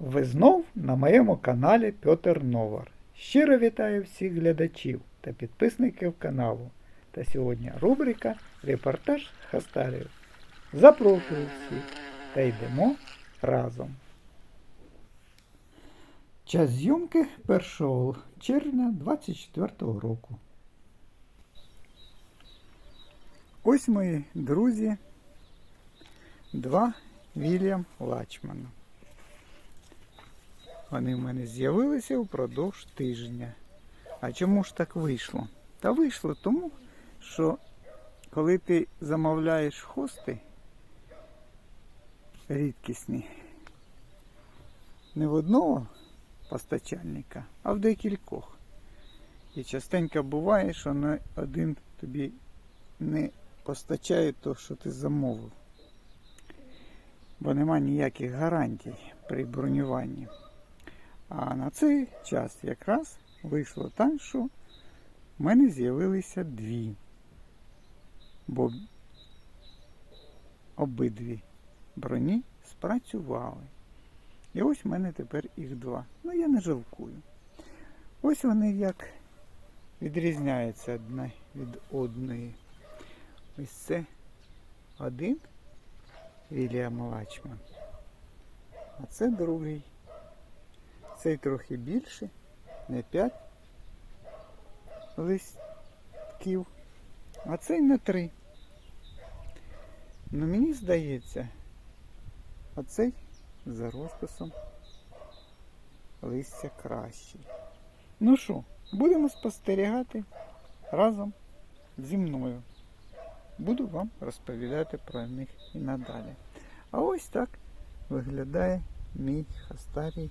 Ви знов на моєму каналі Петр Новар. Щиро вітаю всіх глядачів та підписників каналу. Та сьогодні рубрика Репортаж Хастарів. Запрошую всіх та йдемо разом. Час зйомки 1 червня 24 року. Ось мої друзі, два Вільям Лачмана. Вони в мене з'явилися впродовж тижня. А чому ж так вийшло? Та вийшло тому, що коли ти замовляєш хости рідкісні, не в одного постачальника, а в декількох. І частенько буває, що на один тобі не постачає то, що ти замовив. Бо нема ніяких гарантій при бронюванні. А на цей час якраз вийшло так, що в мене з'явилися дві. Бо обидві броні спрацювали. І ось в мене тепер їх два. Ну я не жалкую. Ось вони як відрізняються одна від одної. Ось це один Вільям Лачман. А це другий. Цей трохи більше, не 5 листків, а цей на 3. Ну мені здається, а цей за розписом листя кращий. Ну що, будемо спостерігати разом зі мною. Буду вам розповідати про них і надалі. А ось так виглядає мій хастарій